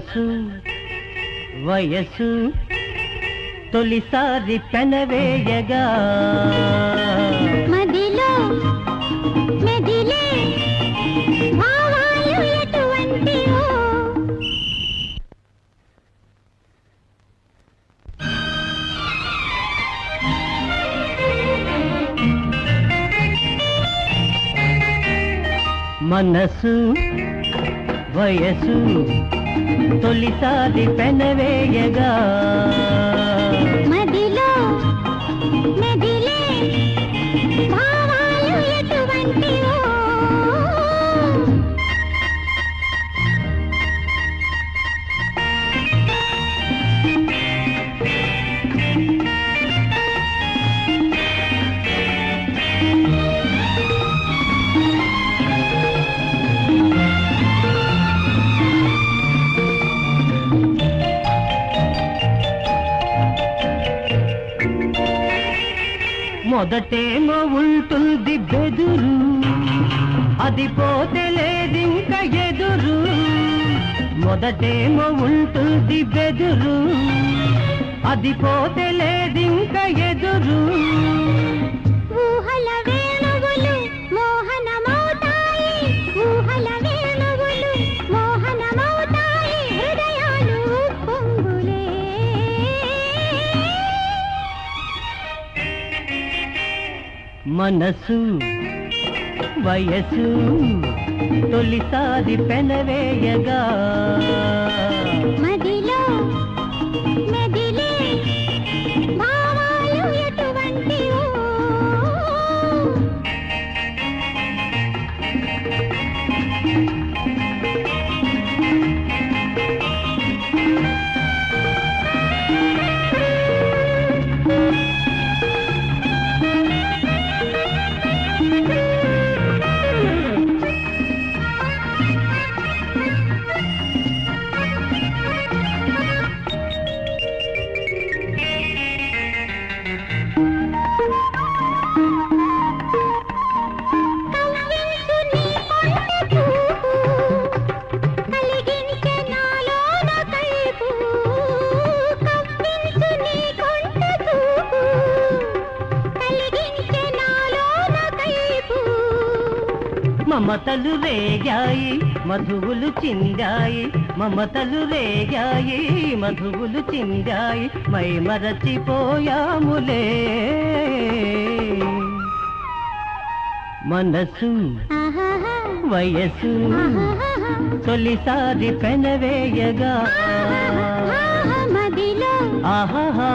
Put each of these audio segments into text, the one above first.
మనసు వయసు తొలిసారి పెనవేయగా. మదిలో మెదిలే భావాలు ఎటువంటివో. మనసు వయసు తొలిసారి పెనవేయగా మొదటేమో ఉంటుంది బెదురు. అది పోతే లేదింక ఎదురు. మొదటేమో ఉంటుంది బెదురు. అది పోతే లేదింక ఎదురు. మనసు వయసు తొలిసారి పెనవేయగా. మమతలు రేగాయి మధువులు చిందాయి మమతలు రేగాయి మధువులు చిందాయి మై మరచిపోయాములే. మనసు వయసు తొలిసారి పెనవేయగా. ఆహాహా,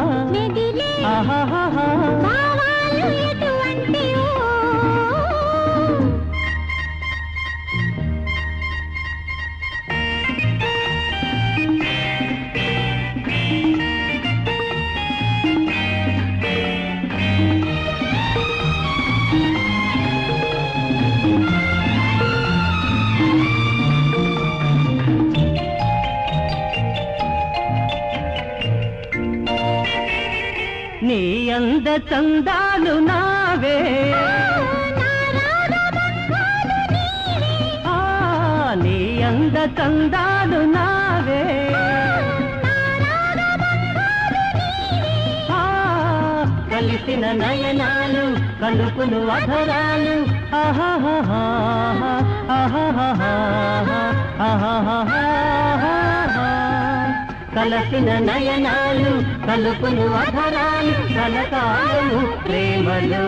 ఆహాహా. నీ అంద చందాలు నావే. నీ అంద చందాలు నావే. కలిసిన నయనాలు కలుపులు అధరాలు. ఆహా ఆహా ఆహా ఆహా ఆహా కలసిన నయనాలు కలుపును అధరాలు కలకాలు ప్రేమలో.